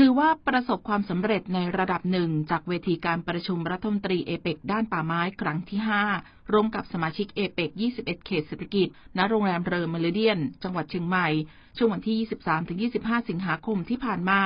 ถือว่าประสบความสำเร็จในระดับหนึ่งจากเวทีการประชุมรัฐมนตรีเอเปกด้านป่าไม้ครั้งที่ 5 ร่วมกับสมาชิกเอเปก21 เขตเศรษฐกิจ ณ โรงแรมเรอเมริเดียน จังหวัดเชียงใหม่ ช่วงวันที่ 23-25 สิงหาคมที่ผ่านมา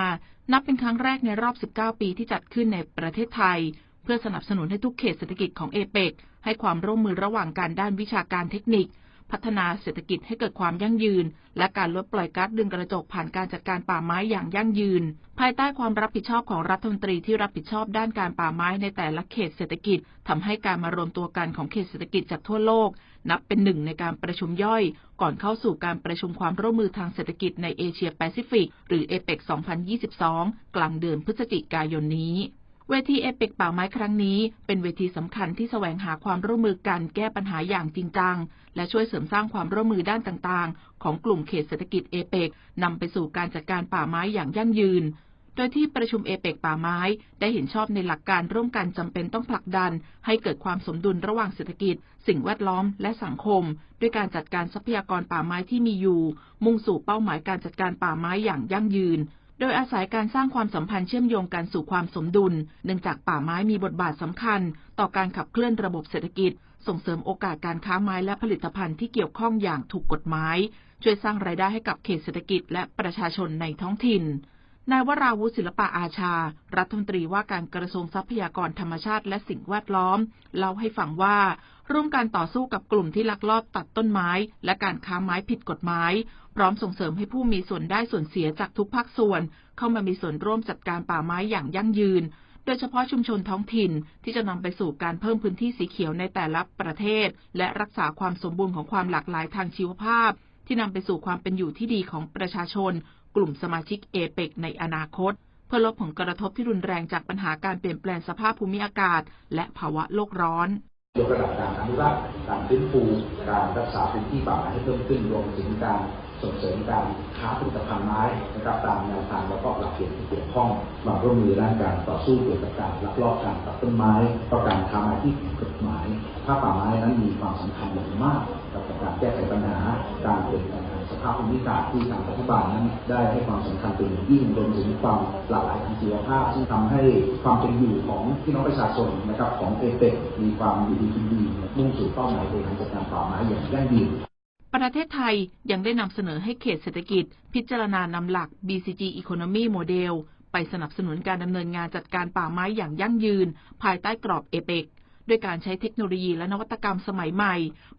นับเป็นครั้งแรกในรอบ 19 ปีที่จัดขึ้นในประเทศไทย เพื่อสนับสนุนให้ทุกเขตเศรษฐกิจของเอเปกให้ความร่วมมือระหว่างการด้านวิชาการเทคนิค พัฒนาเศรษฐกิจให้เกิดความยั่งยืน และการลดปล่อยก๊าซเรือนกระจกผ่านการจัดการป่าไม้อย่างยั่งยืน ภายใต้ความรับผิดชอบของรัฐมนตรีที่รับผิดชอบด้านการป่าไม้ในแต่ละเขตเศรษฐกิจทำให้การมารวมตัวกันของเขตเศรษฐกิจจากทั่วโลก นับเป็นหนึ่งในการประชุมย่อย ก่อนเข้าสู่การประชุมความร่วมมือทางเศรษฐกิจในเอเชียแปซิฟิก หรือเอเปก2022 กลางเดือนพฤศจิกายนนี้ เวทีเอเปกป่าไม้ครั้งนี้ เป็นเวทีสำคัญที่แสวงหาความร่วมมือกันแก้ปัญหาอย่างจริงจัง และช่วยเสริมสร้างความร่วมมือด้านต่างๆ ของกลุ่มเขตเศรษฐกิจเอเปกนำไปสู่การจัดการป่าไม้อย่างยั่งยืน โดยที่ประชุมเอเปกป่าไม้ ได้เห็นชอบในหลักการร่วมกันจำเป็นต้องผลักดัน ให้เกิดความสมดุลระหว่างเศรษฐกิจ สิ่งแวดล้อมและสังคม ด้วยการจัดการทรัพยากรป่าไม้ที่มีอยู่ มุ่งสู่เป้าหมายการจัดการป่าไม้อย่างยั่งยืน โดยอาศัยการสร้างความสัมพันธ์เชื่อมโยงกันสู่ความสมดุล เนื่องจากป่าไม้มีบทบาทสำคัญ ต่อการขับเคลื่อนระบบเศรษฐกิจ ส่งเสริมโอกาสการค้าไม้และผลิตภัณฑ์ที่เกี่ยวข้องอย่างถูกกฎหมาย ช่วยสร้างรายได้ให้กับเขตเศรษฐกิจและประชาชนในท้องถิ่น นายวราวุฒิศิลปะอาชา รัฐมนตรีว่าการกระทรวงทรัพยากรธรรมชาติและสิ่งแวดล้อม เล่าให้ฟังว่า ร่วมการต่อสู้กับกลุ่มที่ลักลอบตัดต้นไม้ และการค้าไม้ผิดกฎหมาย พร้อมส่งเสริมให้ผู้มีส่วนได้ส่วนเสียจากทุกภาคส่วน เข้ามามีส่วนร่วมจัดการป่าไม้อย่างยั่งยืน โดยเฉพาะชุมชนท้องถิ่น ที่จะนำไปสู่การเพิ่มพื้นที่สีเขียวในแต่ละประเทศ และรักษาความสมบูรณ์ของความหลากหลายทางชีวภาพ ที่นำไปสู่ความเป็นอยู่ที่ดีของประชาชน กลุ่มสมาชิกเอเปกในอนาคต เพื่อลดผลกระทบที่รุนแรงจากปัญหาการเปลี่ยนแปลงสภาพภูมิอากาศ และภาวะโลกร้อนยกระดับการอนุรักษ์การฟื้นฟูการรักษาพื้นที่ป่าให้เพิ่มขึ้นรวมถึงการ ส่งเสริมการค้าผลิตภัณฑ์ไม้นะครับตามแนวทางแล้วก็หลักเกณฑ์ที่เกี่ยวข้องมาร่วมมือด้านการต่อสู้เกี่ยวกับการลักลอบการตัดต้นไม้ต่อการค้าไม้ที่ผิดกฎหมายถ้าป่าไม้นั้นมีความสำคัญอย่างมากกับการแก้ไขปัญหาการเปลี่ยนแปลงสภาพภูมิอากาศที่ทางรัฐบาลนั้น ได้ให้ความสำคัญเป็นอย่างยิ่งรวมถึงความหลากหลายทางชีวภาพซึ่งทำให้ความเป็นอยู่ของพี่น้องประชาชนนะครับของเอเปกมีความอยู่ดีกินดีมุ่งสู่เป้าหมายบริหารจัดการป่าไม้อย่างยั่งยืน ประเทศไทยยังได้นำเสนอให้เขตเศรษฐกิจ พิจารณานำหลัก BCG Economy Model ไปสนับสนุนการดำเนินงานจัดการป่าไม้อย่างยั่งยืน ภายใต้กรอบเอเปกด้วยการใช้เทคโนโลยีและนวัตกรรมสมัยใหม่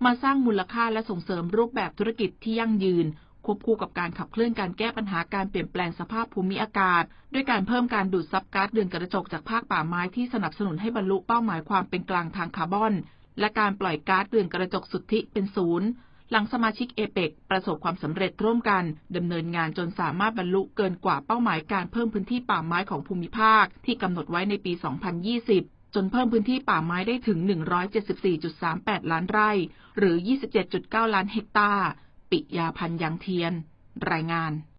มาสร้างมูลค่าและส่งเสริมรูปแบบธุรกิจที่ยั่งยืน ควบคู่กับการขับเคลื่อนการแก้ปัญหาการเปลี่ยนแปลงสภาพภูมิอากาศ ด้วยการเพิ่มการดูดซับก๊าซเรือนกระจกจากภาคป่าไม้ที่สนับสนุนให้บรรลุเป้าหมายความเป็นกลางทางคาร์บอน และการปล่อยก๊าซเรือนกระจกสุทธิเป็นศูนย์ หลังสมาชิกเอเปกประสบความสำเร็จร่วมกันดำเนินงานจนสามารถบรรลุเกินกว่าเป้าหมายการเพิ่มพื้นที่ป่าไม้ของภูมิภาค ที่กำหนดไว้ในปี 2020จนเพิ่มพื้นที่ป่าไม้ได้ถึง 174.38 ล้านไร่ หรือ 27.9 ล้านเฮกตาร์ ปิยาพันยังเทียน รายงาน